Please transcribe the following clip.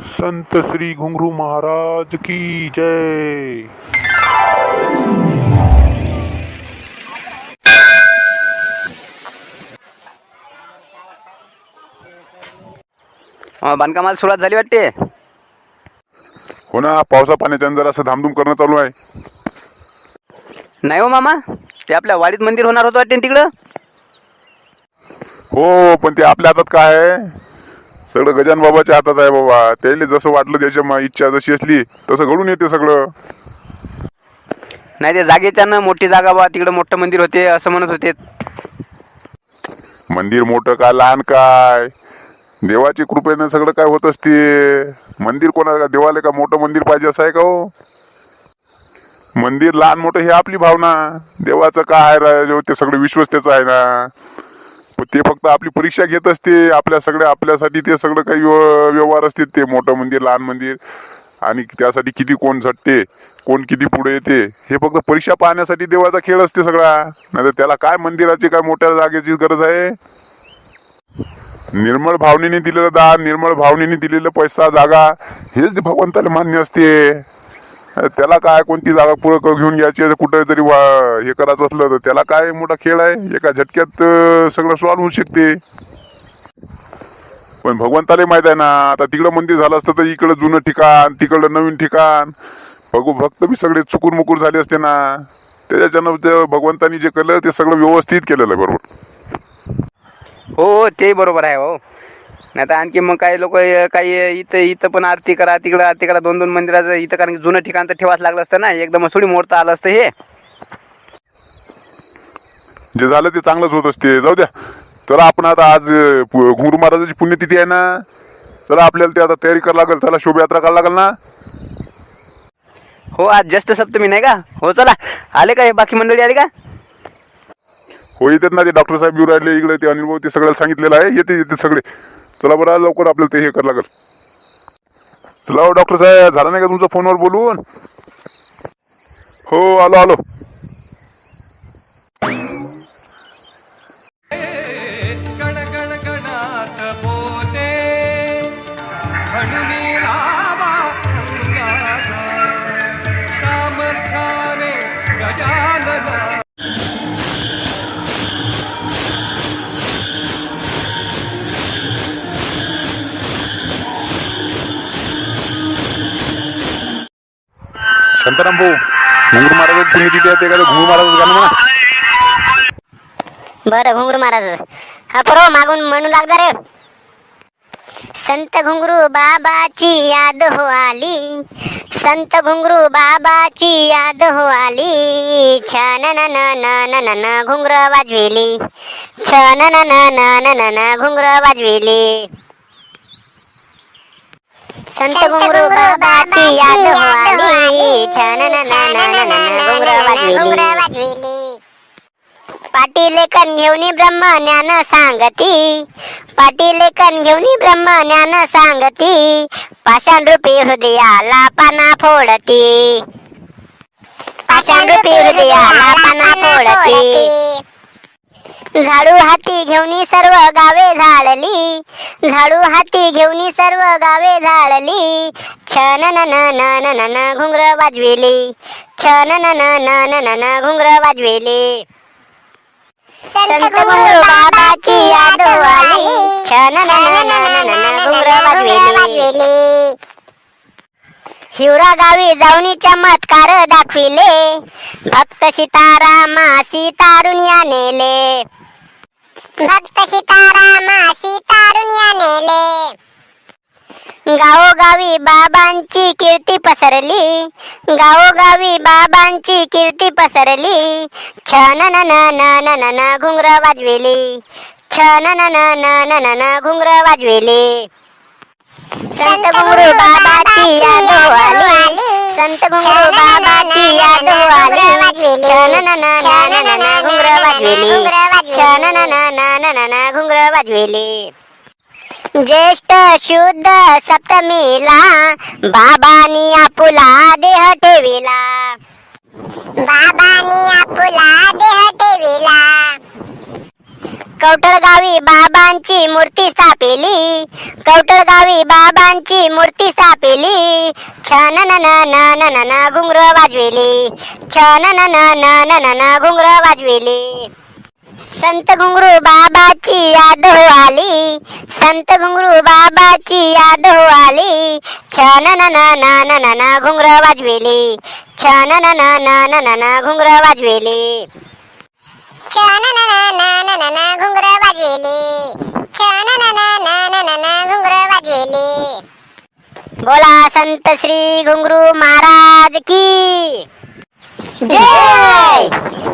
संत श्री घुंगरू महाराज की जय। बांधकामाला सुरुवात झाली वाटते? हो ना पावसा पाण्याच्यानं जरा असं धामधूम करणं चालू आहे. नाही हो मामा ते आपल्या वाडीत मंदिर होणार होतं वाटते ना तिकडं? हो पण ते आपल्या हातात काय आहे? सगळं गजान बाबाच्या हातात आहे बाबा. त्याला जसं वाटलं त्याच्या म- इच्छा जशी असली तसं घडून येते सगळं. नाही ते जागेच्यानं मोठी जागा बा तिकडं मोठं मंदिर होते असं म्हणत होते. मंदिर मोठं काय लहान काय? देवाची कृपेनं सगळं काय होत असते. मंदिर कोणा का देवाला का मोठं मंदिर पाहिजे असं आहे का हो? मंदिर लहान मोठं हे आपली भावना. देवाचं काय आहे ते सगळं विश्वास त्याचं आहे ना. पण ते फक्त आपली परीक्षा घेत असते आपल्या सगळ्या आपल्यासाठी ते सगळं काही व्यवहार असते ते मोठं मंदिर लहान मंदिर. आणि त्यासाठी किती कोण झटते कोण किती पुढे येते हे फक्त परीक्षा पाहण्यासाठी देवाचा खेळ असते सगळा. नाही त्याला काय मंदिराची काय मोठ्या जागेची गरज आहे? निर्मळ भावनेने दिलेलं दान निर्मळ भावनेने दिलेलं पैसा जागा हेच ते भगवंताला मान्य असते. त्याला काय कोणती जागा पुढं घेऊन घ्यायची कुठं तरी वा- हे करायचं असलं तर त्याला काय मोठा खेळ आहे? एका झटक्यात सगळं सॉल्व्ह होऊ शकते. पण भगवंताला माहीत आहे ना आता तिकडं मंदिर झालं असतं तर इकडं जुनं ठिकाण तिकडं नवीन ठिकाण. भगू भक्त बी सगळे चुकून मुकूर झाले असते ना. त्याच्यानं ते भगवंतानी जे केलं ते सगळं व्यवस्थित केलेलं आहे बरोबर. हो हो ते बरोबर आहे हो. नाही तर आणखी मग काही लोक काही इथं इथं पण आरती करा तिकडं आरती करा दोन दोन मंदिराचं इथं कारण की जुनं ठिकाण तर ठेवाच लागलं असतं ना एकदम थोडी मोडता आलं असतं हे. जे झालं ते चांगलंच होत असते. जाऊ द्या. चला आपण आता आज पु- घुंगरू महाराजाची पुण्यतिथी आहे ना चला आपल्याला ते आता तयारी करावं लागेल. चला शोभायात्रा करावं लागेल ना? हो आज ज्येष्ठ सप्तमी नाही का? हो चला. आले का हे? बाकी मंडळी आली का? हो येतात ना ते डॉक्टर साहेब येऊ राहिले. इकडे ते अनिल भाऊ ते सगळ्याला सांगितलेलं आहे. येते येते सगळे. चला बरं लवकर आपल्याला ते हे करावं लागेल. चला हो डॉक्टर साहेब झालं नाही का तुमच्या फोनवर बोलून? हो आलो आलो. गण गण गणात बोले म्हणून शांताराम भाऊ घुंगरू महाराज तुम्ही तिथे ते काय घुंगरू महाराज गाणं म्हणा बरं घुंगरू महाराज हा परो मागून म्हणू लागदा रे संत घुंगरू बाबाची याद हो आली संत घुंगरू बाबाची याद हो आली छान न न न न न न घुंगर वाजविली छान न न न न न न घुंगर वाजविली संत घुंगरू बाबाची याद आली छान घुंगर वाजविली पाटीलेखन घेऊनी ब्रह्म ज्ञान सांगती पाटीलेखन घेऊनी ब्रह्म ज्ञान सांगती पाषाण रूपी हृदयाला पाना फोडती पाषाण रूपी हृदयाला पाना फोडती झाडू हाती घेऊनी सर्व गावे झाडली झाडू हाती घेऊन सर्व गावे झाडली छन न न न न घुंगर वाजविली छन न न न न घुंगर वाजविली संत गुरु बाबाची याद आली छन न न न न घुंगर वाजविली हिवरा गावी जाऊनी चमत्कार दाखविले भक्त सीतारामाशी तारुण्या नेले भक्त सीतारामाशी तारुण्या नेले गावोगावी बाबांची कीर्ती पसरली गावोगावी बाबांची कीर्ती पसरली छन न न न न न न घुंगर वाजविली छन न न न न न न घुंगर वाजविली संत गुरु बाबाची याद आली संत गुरु बाबाची याद आली छन न न घुंगर वाजविली. छन न न न न न न घुंगर वाजविली. ज्येष्ठ शुद्ध सप्तमीला बाबानी आपुला देह ठेविला. बाबानी आपुला देह ठेविला. कवठळगावी बाबांची मूर्ती स्थापिली कवठळगावी बाबांची मूर्ती स्थापिली छन न न न घुंगर वाजविली छन न न न घुंगर वाजविली संत घुंगरू बाबाची याद हो आली संत घुंगरू बाबाची याद हो आली छन न न घुंगर वाजविली छन न न न न घुंगर वाजविली छन न ना न न न न घुंगर वाजविली छन न न न न न न घुंगर वाजविली बोला संत श्री घुंगरू महाराज की जय